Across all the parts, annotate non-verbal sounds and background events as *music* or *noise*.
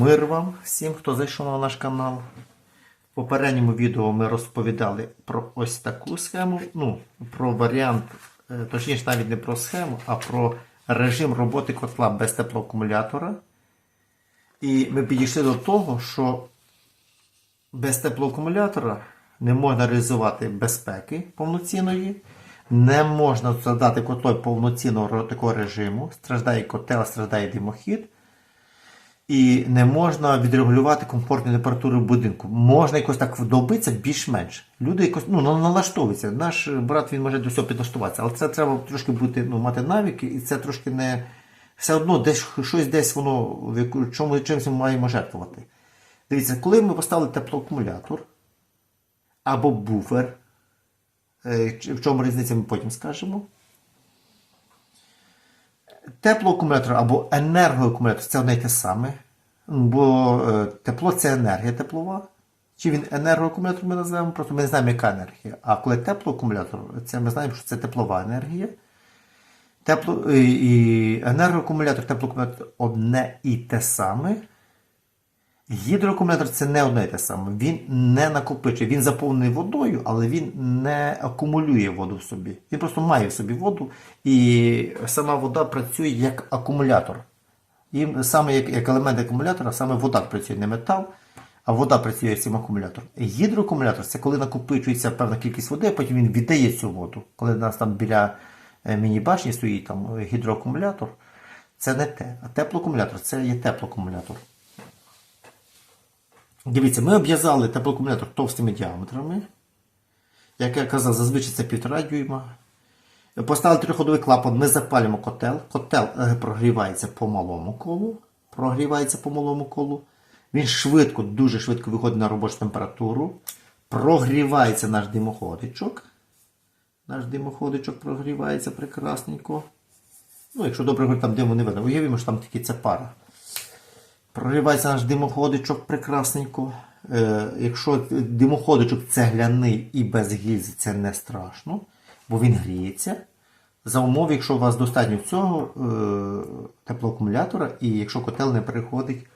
Мир вам всім, хто зайшов на наш канал. В попередньому відео ми розповідали про ось таку схему, ну, про варіант, е, точніше навіть не про схему, а про режим роботи котла без теплоакумулятора. І ми підійшли до того, що без теплоакумулятора не можна реалізувати безпеки повноцінної, не можна задати котло повноцінного такого режиму, страждає котел, страждає димохід. І не можна відрегулювати комфортну температуру будинку. Можна якось так вдобитися більш-менш. Люди якось ну, налаштовуються. Наш брат він може до всього підлаштуватися, але це треба трошки бути, ну, мати навики, і це трошки не все одно десь щось десь воно в чому чимось ми маємо жертвувати. Дивіться, коли ми поставили теплоакумулятор або буфер, е, в чому різниця, ми потім скажемо. Теплоакумулятор або енергоакумулятор це одне й те саме. Бо е, тепло це енергія теплова. Чи він енергоакумулятор ми називаємо, просто ми не знаємо, яка енергія. А коли теплоакумулятор, це ми знаємо, що це теплова енергія. Тепло, і, енергоакумулятор, теплоакумулятор одне і те саме. Гідроакумулятор це не одне те саме. Він не накопичує. Він заповнений водою, але він не акумулює воду в собі. Він просто має в собі воду, і сама вода працює як акумулятор. І саме як, як елемент акумулятора, саме вода працює, не метал, а вода працює цим акумулятором. Гідроакумулятор це коли накопичується певна кількість води, а потім він віддає цю воду. Коли у нас там біля е, міні-башні стоїть там гідроакумулятор, це не те. А теплоакумулятор це є теплоакумулятор. Дивіться, ми обв'язали теплоакумулятор товстими діаметрами. Як я казав, зазвичай це 1,5 дюйма. Поставили триходовий клапан, ми запалюємо котел. Котел е, прогрівається по малому колу. Прогрівається по малому колу. Він швидко, дуже швидко виходить на робочу температуру. Прогрівається наш димоходичок. Наш димоходичок прогрівається прекрасненько. Ну, якщо добре говорити, там диму не видно. Уявімо, що там тільки ця пара. Прогрівається наш димоходичок прекрасненько. Е, якщо димоходичок цегляний і без гільзи, це не страшно, бо він гріється. За умови, якщо у вас достатньо цього е, теплоакумулятора, і якщо котел не переходить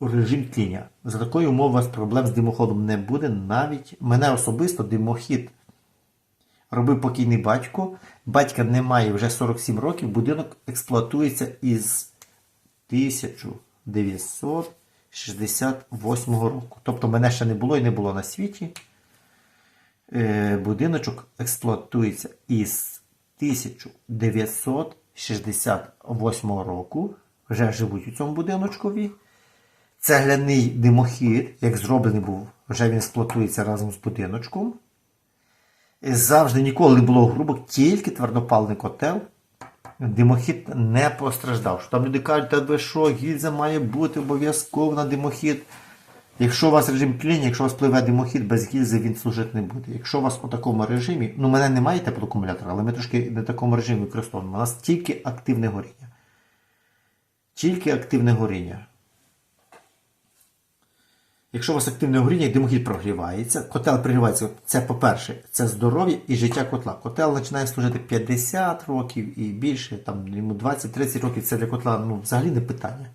у режим тління. За такої умови у вас проблем з димоходом не буде. Навіть мене особисто димохід робив покійний батько. Батька немає вже 47 років. Будинок експлуатується із 1968 року. Тобто мене ще не було і не було на світі. Е, Будиночок експлуатується із 1968 року. Вже живуть у цьому будиночкові. Цегляний димохід, як зроблений був, вже він експлуатується разом з будиночком. Завжди ніколи не було грубок, тільки твердопалений котел. Димохід не постраждав. Що Там люди кажуть, та ви що, гільза має бути обов'язково на димохід. Якщо у вас режим тління, якщо у вас пливе димохід, без гільзи він служити не буде. Якщо у вас у такому режимі, ну мене немає теплоакумулятора, але ми трошки в такому режимі використовуємо. У нас тільки активне горіння. Тільки активне горіння. Якщо у вас активне горіння, димохід прогрівається, котел прогрівається, це по-перше, це здоров'я і життя котла. Котел починає служити 50 років і більше, там йому 20-30 років це для котла ну, взагалі не питання.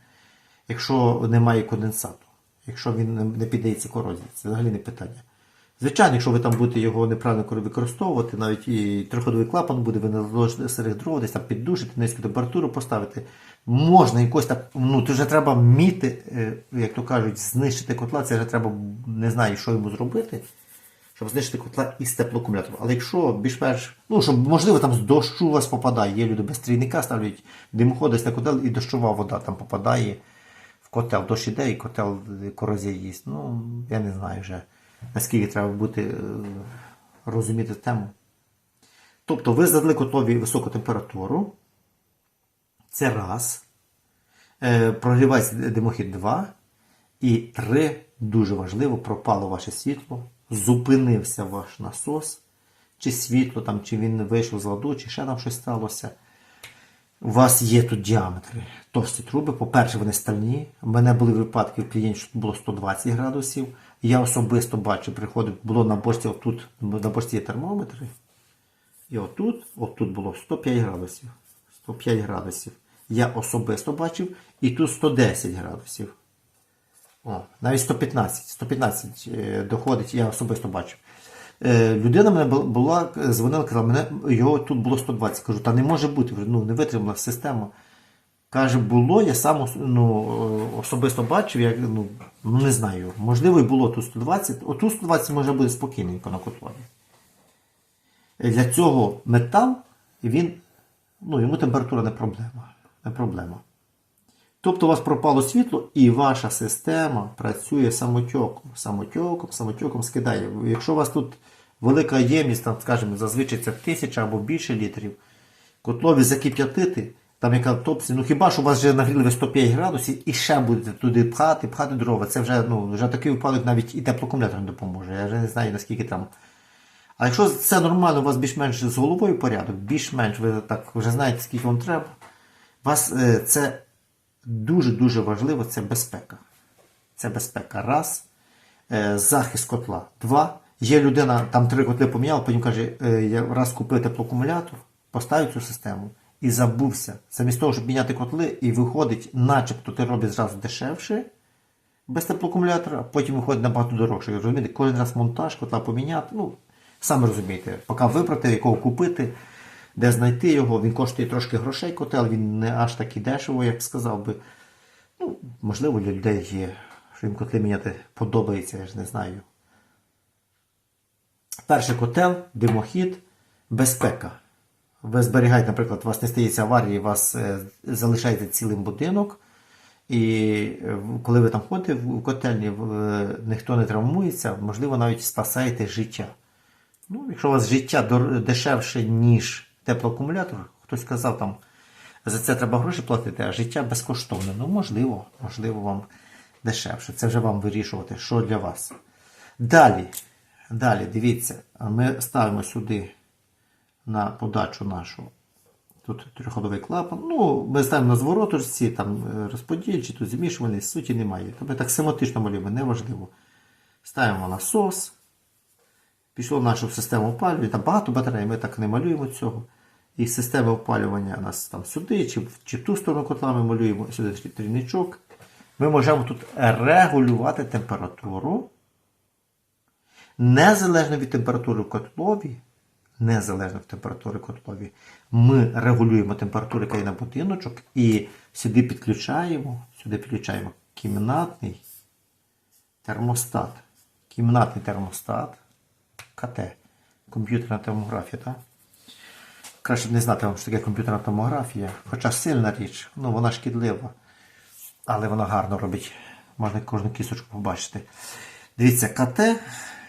Якщо немає конденсату, якщо він не- не піддається корозії, це взагалі не питання. Звичайно, якщо ви там будете його неправильно використовувати, навіть і триходовий клапан буде, ви наложите серед дров, десь там піддушити, низьку температуру поставити. Можна якось так, ну то вже треба вміти, е, як то кажуть, знищити котла, це вже треба, не знаю, що йому зробити, щоб знищити котла із теплоакумулятором. Але якщо більш-менш, ну, щоб, можливо, там з дощу у вас попадає, є люди без трійника ставлять димоходи на котел і дощова вода там попадає в котел. Дощ іде і котел корозія їсть. Ну, я не знаю вже, наскільки треба бути, е, розуміти тему. Тобто ви задали котлові високу температуру. Це раз. Е, прогрівається димохід 2. І 3. Дуже важливо, пропало ваше світло, зупинився ваш насос, чи світло, там, чи він вийшов з ладу, чи ще там щось сталося. У вас є тут діаметри, товсті труби. По-перше, вони стальні. У мене були випадки в клієнті, що було 120 градусів. Я особисто бачу, приходив, було на бочці, отут, на бочці є термометри. І отут, отут було 105 градусів. 105 градусів. я особисто бачив, і тут 110 градусів. О, навіть 115, 115 е, доходить, я особисто бачив. Е, людина мене була, дзвонила, казала, мене його тут було 120. Кажу, та не може бути, ну не витримала система. Каже, було, я сам ну, е, особисто бачив, я ну, не знаю, можливо, і було тут 120, отут 120 може бути спокійненько на котлові. Е, Для цього метал, він, ну, йому температура не проблема. Не проблема. Тобто у вас пропало світло, і ваша система працює самотьоком. Самотьоком, самотьоком скидає. Якщо у вас тут велика ємність, там, скажімо, зазвичай це тисяча або більше літрів, котлові закип'ятити, там яка топсі, ну хіба що у вас вже нагріли ви 105 градусів і ще будете туди пхати, пхати дрова. Це вже, ну, вже такий випадок навіть і теплокумулятор не допоможе. Я вже не знаю наскільки там. А якщо це нормально, у вас більш-менш з головою порядок, більш-менш ви так вже знаєте, скільки вам треба, вас е, це дуже-дуже важливо, це безпека. Це безпека. Раз. Е, захист котла. Два. Є людина, там три котли поміняла, потім каже, е, я раз купив теплоакумулятор, поставив цю систему і забувся. Замість того, щоб міняти котли, і виходить, начебто ти робиш зразу дешевше, без теплоакумулятора, потім виходить набагато дорожче. Розумієте, кожен раз монтаж котла поміняти. Ну, самі розумієте, поки вибрати, якого купити, де знайти його, він коштує трошки грошей котел, він не аж так і дешево, як сказав би. Ну, можливо, для людей є, що їм котли міняти подобається, я ж не знаю. Перший котел, димохід, безпека. Ви зберігаєте, наприклад, у вас не стається аварії, у вас е, залишається цілим будинок. І е, коли ви там ходите в котельні, е, ніхто не травмується, можливо, навіть спасаєте життя. Ну, якщо у вас життя дешевше, ніж теплоакумулятор, хтось сказав там, за це треба гроші платити, а життя безкоштовне. Ну, можливо, можливо, вам дешевше. Це вже вам вирішувати, що для вас. Далі, далі, дивіться, ми ставимо сюди на подачу нашу. Тут трьохходовий клапан. Ну, ми ставимо на звороточці, там е, розподільчі, тут змішувальний, суті немає. Тобто так семантично малюємо, неважливо. Ставимо насос. Пішло в нашу систему опалювання. Там багато батарей, ми так не малюємо цього. І система опалювання у нас там сюди, чи, чи в ту сторону котла ми малюємо сюди трійничок. Ми можемо тут регулювати температуру. Незалежно від температури в котлові, незалежно від температури котлові, ми регулюємо температуру, яка є на будиночок, і сюди підключаємо, сюди підключаємо кімнатний термостат. Кімнатний термостат. КТ. Комп'ютерна томографія, так? Краще б не знати вам, що таке комп'ютерна томографія. Хоча сильна річ, ну вона шкідлива. Але вона гарно робить. Можна кожну кісточку побачити. Дивіться, КТ,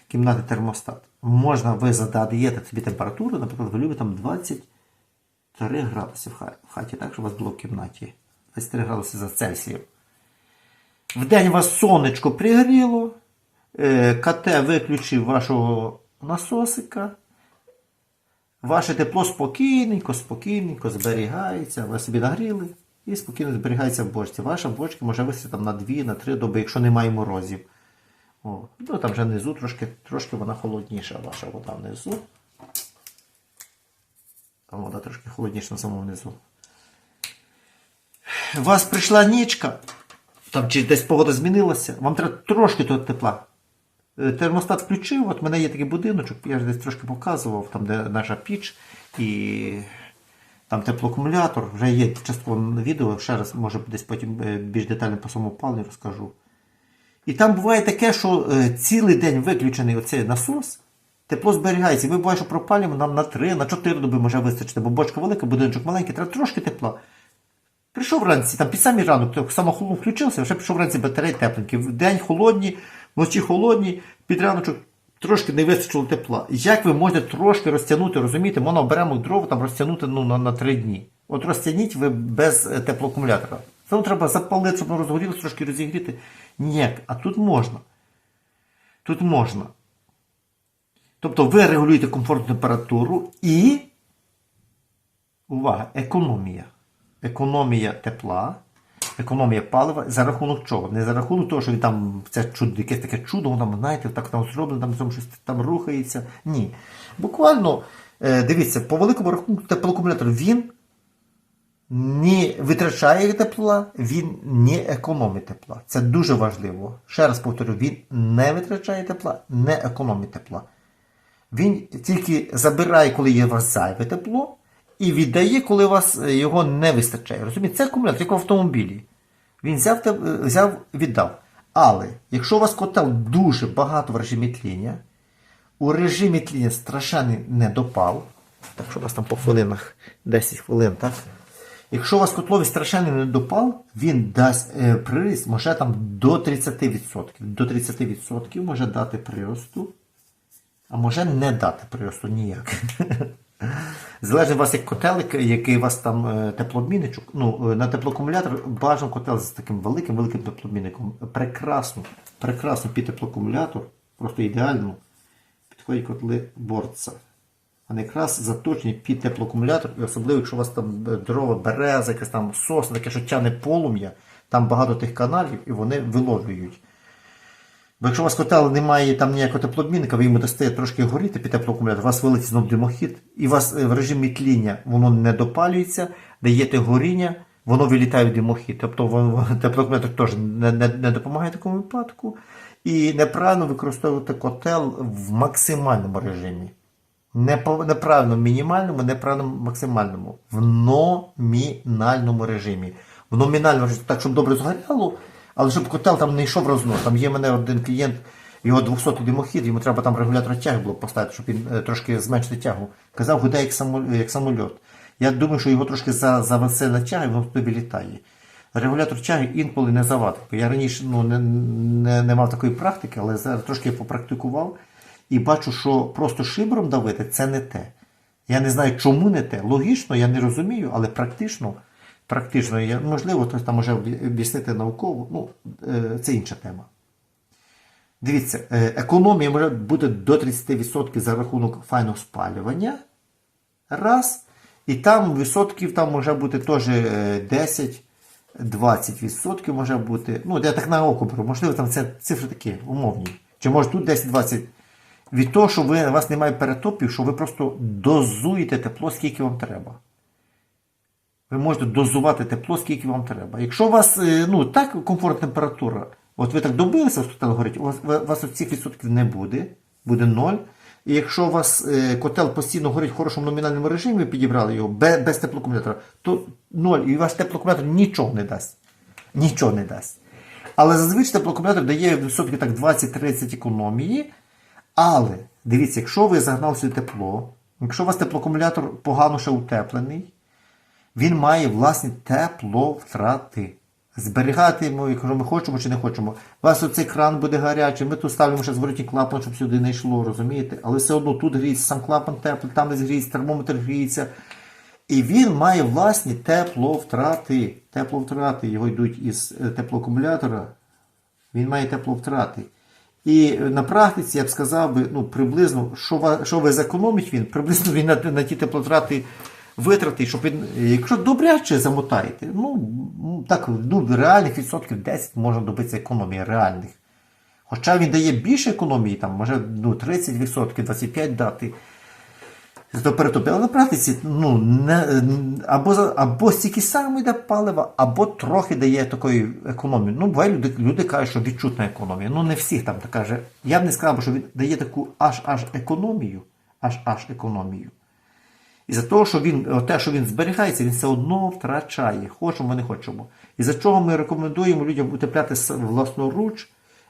кімнатний термостат. Можна ви задаєте собі температуру, наприклад, ви любите там 23 градуси в хаті, так, щоб у вас було в кімнаті. 23 градуси за Цельсієм. Вдень вас сонечко пригріло, е, КТ виключив вашого насосика. Ваше тепло спокійненько, спокійненько зберігається, ви собі нагріли і спокійно зберігається в бочці. Ваша бочка може висіти там на 2, на 3 доби, якщо немає морозів. О, ну там вже внизу трошки, трошки вона холодніша, ваша вода внизу. Там вода трошки холодніша на самому внизу. У вас прийшла нічка, там чи десь погода змінилася, вам треба трошки того тепла. Е, Термостат включив, от в мене є такий будиночок, я ж десь трошки показував, там де наша піч і там теплоакумулятор, вже є частково відео, ще раз, може десь потім е, більш детально по самому паливі розкажу. І там буває таке, що е, цілий день виключений оцей насос, тепло зберігається. І ми буває, що пропалюємо нам на 3, на 4 доби може вистачити, бо бочка велика, будиночок маленький, треба трошки тепла. Прийшов вранці, там під самий ранок, так включився, вже пішов вранці батареї тепленькі. В день холодні, вночі холодні, під раночок трошки не вистачило тепла. Як ви можете трошки розтягнути, розумієте, можна беремо дрова там розтягнути ну, на, на 3 дні. От розтягніть ви без е, теплоакумулятора. Це треба запалити, щоб воно розгорілося, трошки розігріти. Ніяк. А тут можна. Тут можна. Тобто ви регулюєте комфортну температуру і увага, економія. Економія тепла, економія палива за рахунок чого? Не за рахунок того, що він там це чудо, якесь таке чудо, воно знаєте, так там зроблено, там, щось там рухається. Ні. Буквально, е, дивіться, по великому рахунку теплоакумулятор він не витрачає тепла, він не економить тепла. Це дуже важливо. Ще раз повторю, він не витрачає тепла, не економить тепла. Він тільки забирає, коли є у вас зайве тепло, і віддає, коли у вас е, його не вистачає. Розумієте? Це акумулятор, як в автомобілі. Він взяв, взяв, віддав. Але якщо у вас котел дуже багато в режимі тління, у режимі тління страшенний недопал, так що у вас там по хвилинах 10 хвилин, так? Якщо у вас котловий страшенний недопал, він дасть е, приріст може там до 30%. До 30% може дати приросту, а може не дати приросту ніяк. *laughs* Залежить у вас як котелик, який у вас там е, теплообмінничок. Ну, е, на теплоакумулятор бажано котел з таким великим великим теплообмінником. Прекрасно, прекрасно під теплоакумулятор, просто ідеально підходять котли борца. Вони якраз заточені під теплоакумулятор, і особливо, якщо у вас там е, дрова, береза, якась там сосна, таке, що тяне полум'я, там багато тих каналів, і вони виловлюють. Бо якщо у вас котел немає там ніякого теплообмінника, ви йому дасте трошки горіти під теплоакумулятор, у вас вилетить знов димохід, і у вас е, в режимі тління воно не допалюється, даєте горіння, воно вилітає в димохід. Тобто теплоакумулятор теж не, не, не допомагає в такому випадку. І неправильно використовувати котел в максимальному режимі. Неправильно в мінімальному, неправильно в максимальному. В номінальному режимі. В номінальному режимі, так, щоб добре згоряло, але щоб котел там не йшов рознос. Там є мене один клієнт, його 200 димохід, йому треба там регулятор тяги було поставити, щоб він е, трошки зменшити тягу. Казав, гуде як, як самольот. Я думаю, що його трошки за, завесе на тяги, воно тобі літає. Регулятор тяги інколи не завадить. Я раніше ну, не, не, не мав такої практики, але зараз трошки попрактикував і бачу, що просто шибром давити це не те. Я не знаю, чому не те. Логічно, я не розумію, але практично, практично я, можливо, хтось там може об'я- об'яснити науково. Ну, е, це інша тема. Дивіться, е, економія може бути до 30% за рахунок файного спалювання. Раз. І там відсотків там може бути теж е, 10. 20% може бути. Ну, я так на око беру, можливо, там це цифри такі умовні. Чи може тут 10-20. Від того, що ви, у вас немає перетопів, що ви просто дозуєте тепло, скільки вам треба. Ви можете дозувати тепло, скільки вам треба. Якщо у вас е, ну, так комфортна температура, от ви так добилися, котел горить, у вас, у вас цих відсотків не буде, буде ноль. І якщо у вас е, котел постійно горить в хорошому номінальному режимі, ви підібрали його без, теплоакумулятора, то ноль. І ваш теплоакумулятор нічого не дасть. Нічого не дасть. Але зазвичай теплоакумулятор дає відсотків так 20-30 економії. Але дивіться, якщо ви загнали сюди тепло, якщо у вас теплоакумулятор погано ще утеплений, він має власні тепловтрати. Зберігати йому, якщо ми хочемо чи не хочемо. У вас оцей кран буде гарячий, ми тут ставимо ще зворотній клапан, щоб сюди не йшло, розумієте? Але все одно тут гріється сам клапан теплий, там десь гріється, термометр гріється. І він має власні тепловтрати. Тепловтрати його йдуть із е, теплоакумулятора. Він має тепловтрати. І е, на практиці я б сказав би, ну, приблизно, що, що ви зекономить він, приблизно він на, на ті теплотрати витратить, щоб він, якщо добряче замотаєте, ну, так, ну, реальних відсотків 10 можна добитися економії реальних. Хоча він дає більше економії, там, може ну, 30%, 25% дати. Але на практиці ну, не, або, або стільки само йде палива, або трохи дає такої економії. Ну, буває, люди, люди кажуть, що відчутна економія. Ну, не всіх там така же. Я б не сказав, що він дає таку аж аж економію, аж аж економію. І за того, що він, те, що він зберігається, він все одно втрачає. Хочемо, не хочемо. І за чого ми рекомендуємо людям утепляти власноруч.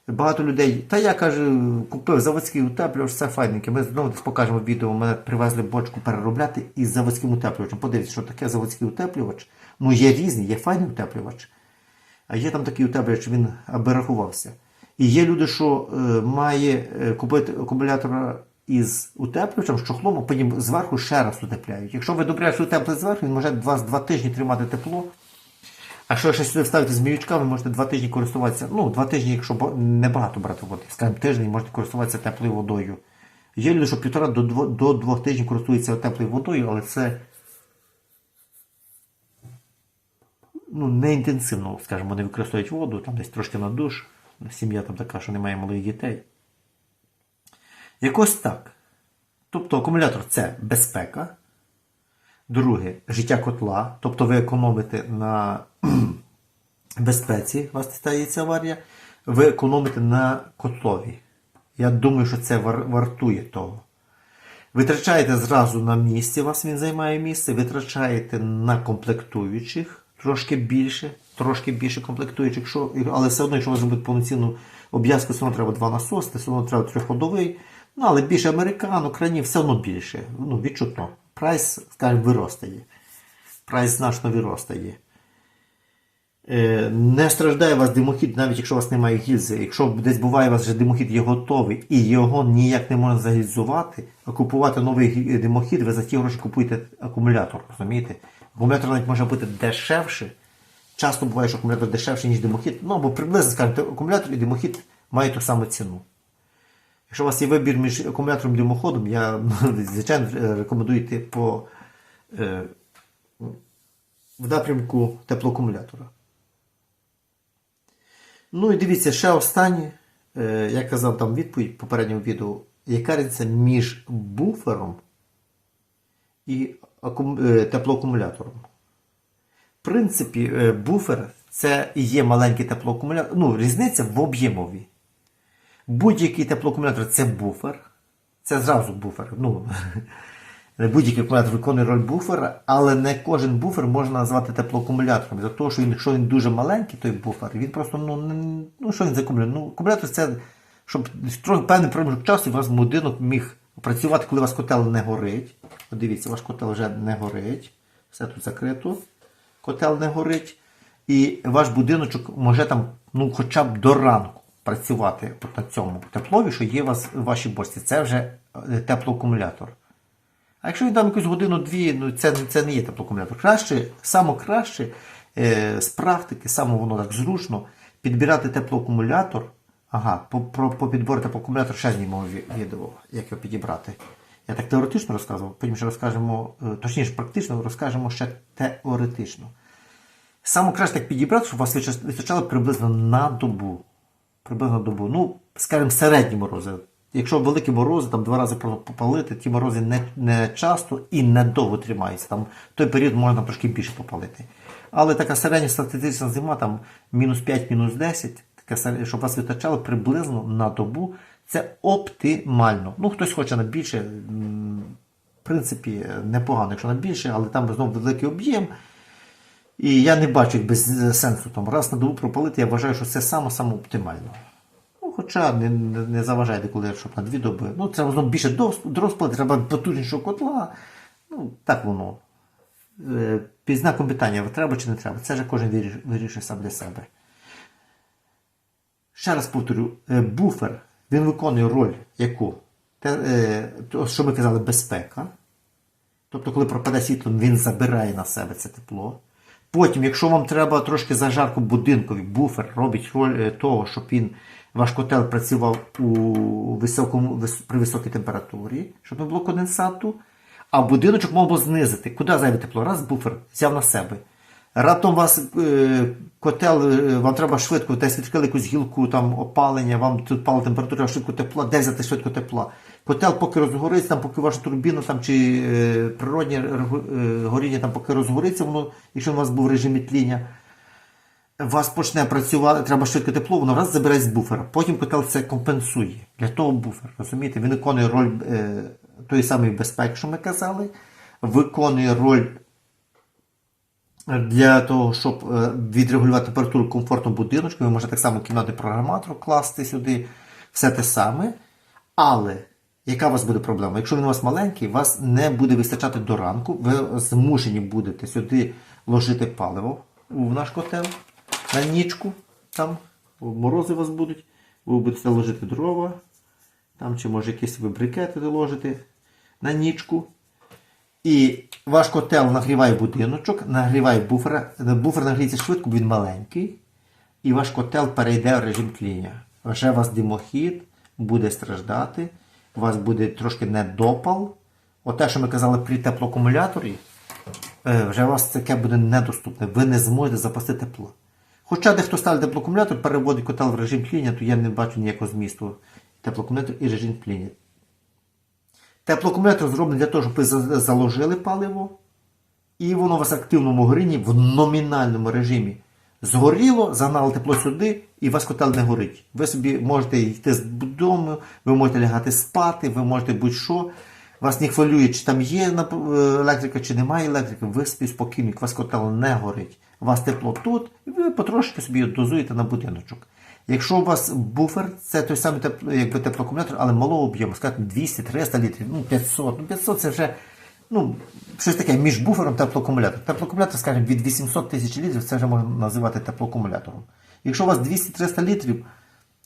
Багато людей, та я кажу, купив заводський утеплювач, все файненьке. Ми знову покажемо відео, мене привезли бочку переробляти із заводським утеплювачем. Подивіться, що таке заводський утеплювач. Ну, є різні, є файний утеплювач. А є там такий утеплювач, він аби рахувався. І є люди, що е, має е, купити акумулятора із утеплювачем, з чохлом, а потім зверху ще раз утепляють. Якщо ви добряче утеплите зверху, він може два, два тижні тримати тепло. А що ще сюди вставити зміючка, ви можете два тижні користуватися. Ну, два тижні, якщо ба- небагато брати води, скажімо, тиждень можете користуватися теплою водою. Є люди, що півтора до дво- до двох тижнів користуються теплою водою, але це ну, не інтенсивно, скажімо, вони використовують воду, там десь трошки на душ. Сім'я там така, що немає малих дітей. Якось так. Тобто акумулятор це безпека. Друге, життя котла, тобто ви економите на *clears throat* безпеці, у вас стається аварія, ви економите на котлові. Я думаю, що це вар- вартує того. Витрачаєте зразу на місці, у вас він займає місце, витрачаєте на комплектуючих трошки більше, трошки більше комплектуючих, що, але все одно, якщо ви зробити повноцінну обв'язку, все одно треба два насоси, все одно треба трьохходовий. Ну, але більше американо, кранів, все одно більше. Ну, відчутно. Прайс, скажімо, виростає. Прайс значно виростає. Е, Не страждає у вас димохід, навіть якщо у вас немає гільзи. Якщо десь буває у вас вже димохід є готовий і його ніяк не можна загільзувати, а купувати новий димохід, ви за ті гроші купуєте акумулятор. Розумієте? Акумулятор навіть може бути дешевше. Часто буває, що акумулятор дешевший, ніж димохід. Ну або приблизно скажімо, акумулятор і димохід мають ту саму ціну. Якщо у вас є вибір між акумулятором і димоходом, я *laughs* звичайно рекомендую йти по е, в напрямку теплоакумулятора. Ну і дивіться, ще останнє. Е, я казав там відповідь в попередньому відео. Яка різниця між буфером і акум... е, теплоакумулятором? В принципі, е, буфер це і є маленький теплоакумулятор. Ну, різниця в об'ємові. Будь-який теплоакумулятор це буфер. Це зразу буфер. Ну, *laughs* будь-який акумулятор виконує роль буфера, але не кожен буфер можна назвати теплоакумулятором. За того, що він, якщо він дуже маленький, той буфер, він просто, ну, не- ну що він за? Ну, акумулятор це, щоб трохи певний проміжок часу у вас будинок міг працювати, коли у вас котел не горить. Дивіться, ваш котел вже не горить. Все тут закрито. Котел не горить. І ваш будиночок може там, ну, хоча б до ранку працювати на цьому теплові, що є у вас в вашій бочці. Це вже е, теплоакумулятор. А якщо він там якусь годину-дві, ну це, це не є теплоакумулятор. Краще, саме краще е, з практики, саме воно так зручно, підбирати теплоакумулятор. Ага, по, про, по підбору теплоакумулятора ще знімемо ві- відео, як його підібрати. Я так теоретично розказував, потім ще розкажемо, е, точніше, практично розкажемо ще теоретично. Саме краще так підібрати, щоб у вас вистачало приблизно на добу. Приблизно добу. Ну, скажімо, середні морози. Якщо великі морози, там два рази попалити, ті морози не, не часто і недовго тримаються. Там той період можна трошки більше попалити. Але така середня статистична зима, там мінус 5, мінус 10, таке, щоб вас вистачало приблизно на добу, це оптимально. Ну, хтось хоче на більше, в принципі, непогано, якщо на більше, але там знову великий об'єм. І я не бачу без е, сенсу там раз на добу пропалити, я вважаю, що це саме саме оптимально. Ну, хоча не, не, заважайте, коли щоб на дві доби. Ну, треба знову більше дос- треба потужнішого котла. Ну, так воно. Е, Під питання, треба чи не треба. Це вже кожен вирішує сам для себе. Ще раз повторю, е, буфер він виконує роль яку? Те, що ми казали, безпека. Тобто, коли пропаде світло, він забирає на себе це тепло. Потім, якщо вам треба трошки зажарку будинкові, буфер робить роль е, того, щоб він, ваш котел працював у високому, при високій температурі, щоб не було конденсату. А будиночок би знизити. Куди зайве тепло? Раз буфер взяв на себе. Раптом вас е, котел, е, вам треба швидко, десь відкрили якусь гілку, там опалення, вам тут пала температура, швидко тепла, де взяти швидко тепла. Котел поки розгориться, там, поки ваша турбіна там, чи е, природнє е, горіння там, поки розгориться, воно, якщо у вас був режим тління, у вас почне працювати, треба швидко тепло, воно раз забере з буфера. Потім котел це компенсує. Для того буфер, розумієте, він виконує роль е, тої самої безпеки, що ми казали, виконує роль для того, щоб е, відрегулювати температуру комфортно будиночку, ви можете так само кімнатний програматор класти сюди, все те саме. Але яка у вас буде проблема? Якщо він у вас маленький, вас не буде вистачати до ранку, ви змушені будете сюди ложити паливо в наш котел на нічку, там морози у вас будуть, ви будете ложити дрова, там чи може якісь ви брикети ложите на нічку. І ваш котел нагріває будиночок, нагріває буфер. Буфер нагріється швидко, бо він маленький. І ваш котел перейде в режим тління. Вже у вас димохід буде страждати, у вас буде трошки недопал. Оте, що ми казали при теплоакумуляторі, е, вже у вас таке буде недоступне. Ви не зможете запасти тепло. Хоча дехто ставить теплоакумулятор, переводить котел в режим тління, то я не бачу ніякого змісту теплоакумулятор і режим тління. Теплоакумулятор зроблений для того, щоб ви заложили паливо і воно у вас в активному горінні в номінальному режимі. Згоріло, загнало тепло сюди, і вас котел не горить. Ви собі можете йти з дому, ви можете лягати спати, ви можете будь-що. Вас не хвилює, чи там є е, електрика, чи немає електрики. Ви спокійні, у вас котел не горить. У вас тепло тут, і ви потрошки собі дозуєте на будиночок. Якщо у вас буфер, це той самий тепло, якби теплоакумулятор, але малого об'єму, скажімо, 200-300 літрів, ну 500. Ну 500 це вже ну, щось таке між буфером та теплоакумулятором. Теплоакумулятор, скажімо, від 800 тисяч літрів, це вже можна називати теплоакумулятором. Якщо у вас 200-300 літрів,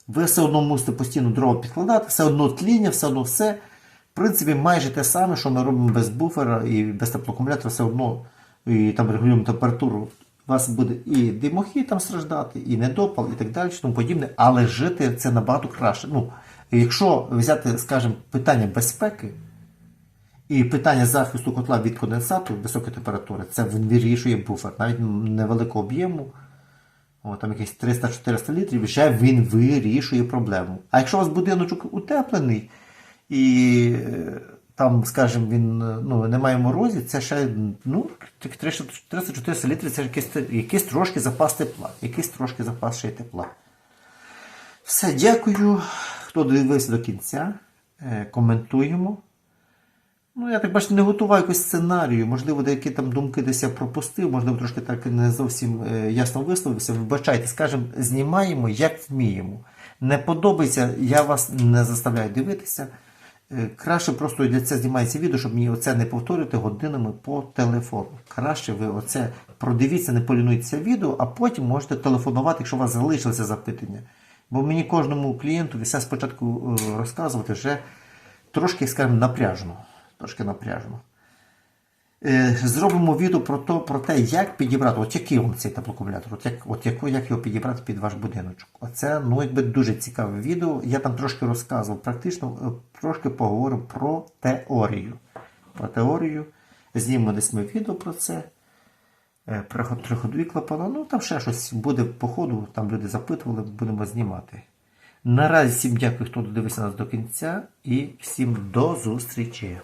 ви все одно мусите постійно дрова підкладати, все одно тління, все одно все. В принципі, майже те саме, що ми робимо без буфера і без теплоакумулятора, все одно і там регулюємо температуру. У вас буде і димохід там страждати, і недопал, і так далі, тому подібне, але жити це набагато краще. Ну, якщо взяти, скажімо, питання безпеки і питання захисту котла від конденсату високої температури, це вирішує буфер, навіть невеликого об'єму. Там якісь 300-400 літрів, вже він вирішує проблему. А якщо у вас будиночок утеплений і е, там, скажімо, він ну, немає морозів, це ще ну, 300-400 літрів це якийсь, якийсь трошки запас тепла. Якийсь трошки запас ще й тепла. Все, дякую, хто дивився до кінця. Е, Коментуємо. Ну, я так бачите, не готував якось сценарію. Можливо, деякі там думки десь я пропустив, можливо, трошки так не зовсім е, ясно висловився. Вибачайте, скажімо, знімаємо, як вміємо. Не подобається, я вас не заставляю дивитися. Е, Краще просто для це знімається відео, щоб мені оце не повторювати годинами по телефону. Краще ви оце продивіться, не полінуйтеся відео, а потім можете телефонувати, якщо у вас залишилися запитання. Бо мені кожному клієнту все спочатку е, розказувати вже трошки, скажімо, напряжно. Трошки напряжно. Е, Зробимо відео про, то, про те, як підібрати, от який вам цей теплоакумулятор, от як, от яку, як його підібрати під ваш будиночок. Оце ну, якби дуже цікаве відео. Я там трошки розказував, практично е, трошки поговорю про теорію. Про теорію. Знімемо десь ми відео про це. Е, Про триходові клапана. Ну там ще щось буде по ходу, там люди запитували, будемо знімати. Наразі всім дякую, хто додивився нас до кінця, і всім до зустрічі.